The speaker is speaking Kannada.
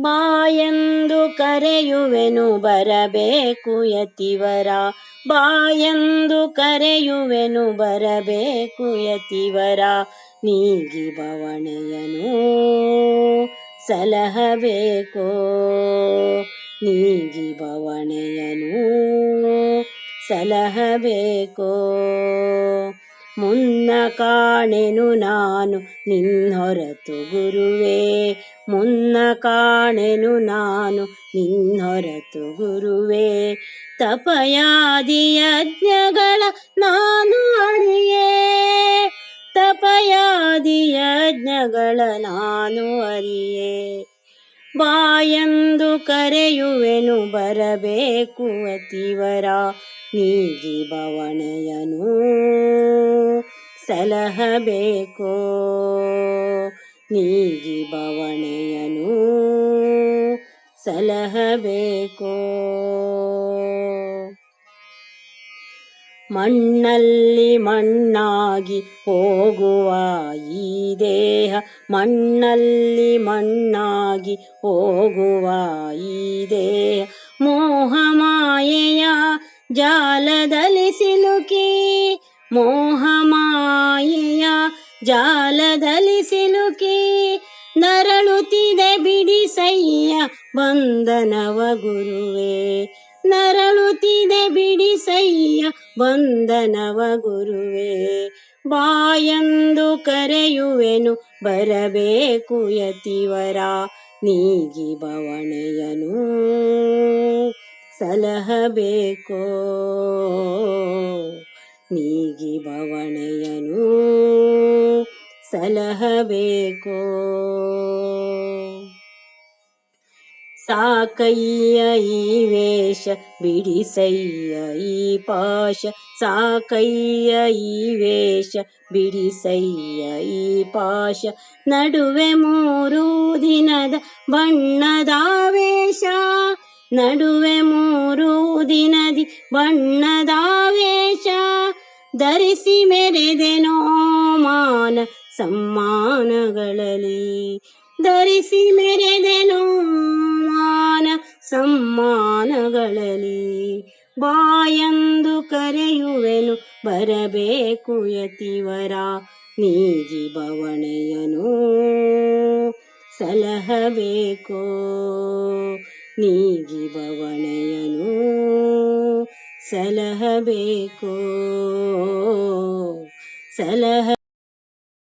ಬಾಯೆಂದು ಕರೆಯುವೆನು ಬರಬೇಕು ಯತಿವರ. ಬಾಯೆಂದು ಕರೆಯುವೆನು ಬರಬೇಕು ಯತಿವರ. ನೀಗಿ ಬವಣೆಯನು ಸಲಹಬೇಕೋ. ನೀಗಿ ಬವಣೆಯನು ಸಲಹಬೇಕೋ. ಮುನ್ನ ಕಾಣೆನು ನಾನು ನಿನ್ನೊರತು ಗುರುವೇ. ಮುನ್ನ ಕಾಣೆನು ನಾನು ನಿನ್ನೊರತು ಗುರುವೇ. ತಪಯಾದಿ ಯಜ್ಞಗಳ ನಾನು ಅರಿಯೇ. ತಪಯಾದಿ ಯಜ್ಞಗಳ ನಾನು ಅರಿಯೇ. ಬಾಯಂದು ಕರೆಯುವೆನು ಬರಬೇಕು ಅತಿವರ ನೀಜಿ ಬವಣೆಯನು ಸಲಹಬೇಕೋ. ನೀಗಿ ಬವಣೆಯನು ಸಲಹಬೇಕೋ? ಮಣ್ಣಲ್ಲಿ ಮಣ್ಣಾಗಿ ಹೋಗುವ ಈ ದೇಹ, ಮಣ್ಣಲ್ಲಿ ಮಣ್ಣಾಗಿ ಹೋಗುವ ಈ ದೇಹ ಮೋಹ ಮಾಯೆಯ ಜಾಲದಲ್ಲಿ ಸಿಲುಕಿ ಮೋಹ ಮಾಯೆಯ ಜಾಲದಲ್ಲಿ ಸಿಲುಕಿ. ಬಂಧನವ ಗುರುವೇ. ನರಳುತ್ತಿದೆ ಬಿಡಿಸಯ್ಯ ವಂದನವ ಗುರುವೇ. ಬಾಯಂದು ಕರೆಯುವೆನು ಬರಬೇಕು ಯತಿವರ, ನೀಗಿ ಬವಣೆಯನು ಸಲಹಬೇಕೋ. ನೀಗಿ ಬವಣೆಯನು ಸಲಹಬೇಕೋ. ಸಾಕಯ್ಯ ಈ ವೇಷ, ಬಿಡಿಸಯ್ಯ ಈ ಪಾಶ. ಸಾಕಯ್ಯ ಈ ವೇಷ, ಬಿಡಿಸಯ್ಯ ಈ ಪಾಶ. ನಡುವೆ ಮೂರು ದಿನದ ಬಣ್ಣದ ವೇಷ, ನಡುವೆ ಮೂರು ದಿನದಿ ಬಣ್ಣದ ವೇಷ. ಧರಿಸಿ ಮೆರೆದೆನೋ ಮಾನ ಸಮ್ಮಾನಗಳಲ್ಲಿ ಧರಿಸಿ ಮೆರೆದೆನು ಮಾನ ಸಮ್ಮಾನಗಳಲ್ಲಿ. ಬಾಯಂದು ಕರೆಯುವೆನು, ಬರಬೇಕು ಯತಿವರ ನೀಗಿ ಬವಣೆಯನು. ಸಲಹಬೇಕೋ ನೀಗಿ ಬವಣೆಯನು. ಸಲಹಬೇಕೋ, ಸಲಹ